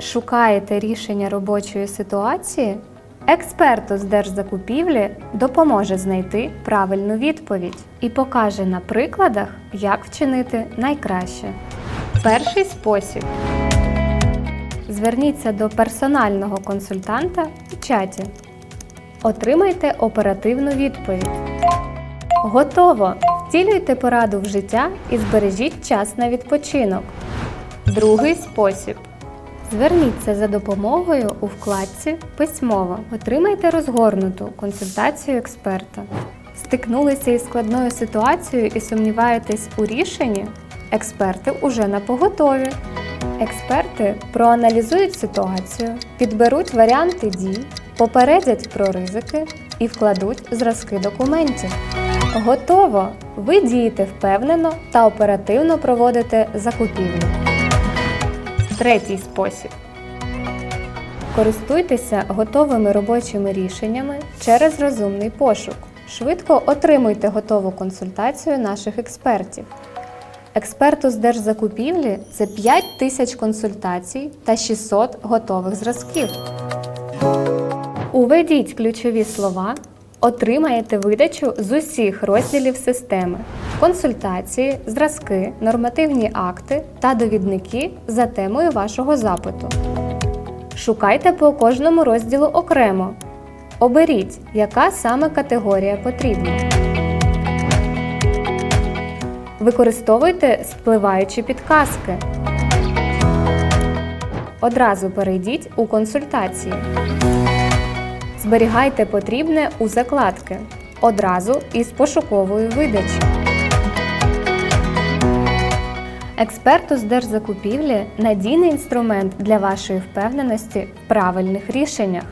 шукаєте рішення робочої ситуації, експерт з держзакупівлі допоможе знайти правильну відповідь і покаже на прикладах, як вчинити найкраще. Перший спосіб. Зверніться до персонального консультанта в чаті. Отримайте оперативну відповідь. Готово! Втілюйте пораду в життя і збережіть час на відпочинок. Другий спосіб. Зверніться за допомогою у вкладці Письмово. Отримайте розгорнуту консультацію експерта. Стикнулися із складною ситуацією і сумніваєтесь у рішенні? Експерти уже на поготові. Експерти проаналізують ситуацію, підберуть варіанти дій, попередять про ризики і вкладуть зразки документів. Готово! Ви дієте впевнено та оперативно проводите закупівлю. Третій спосіб. Користуйтеся готовими робочими рішеннями через розумний пошук. Швидко отримуйте готову консультацію наших експертів. Експерту з держзакупівлі це 5 тисяч консультацій та 600 готових зразків. Уведіть ключові слова, отримаєте видачу з усіх розділів системи: консультації, зразки, нормативні акти та довідники за темою вашого запиту. Шукайте по кожному розділу окремо. Оберіть, яка саме категорія потрібна. Використовуйте спливаючі підказки. Одразу перейдіть у консультації. Зберігайте потрібне у закладки одразу із пошуковою видачі. Експерту з держзакупівлі надійний інструмент для вашої впевненості в правильних рішеннях.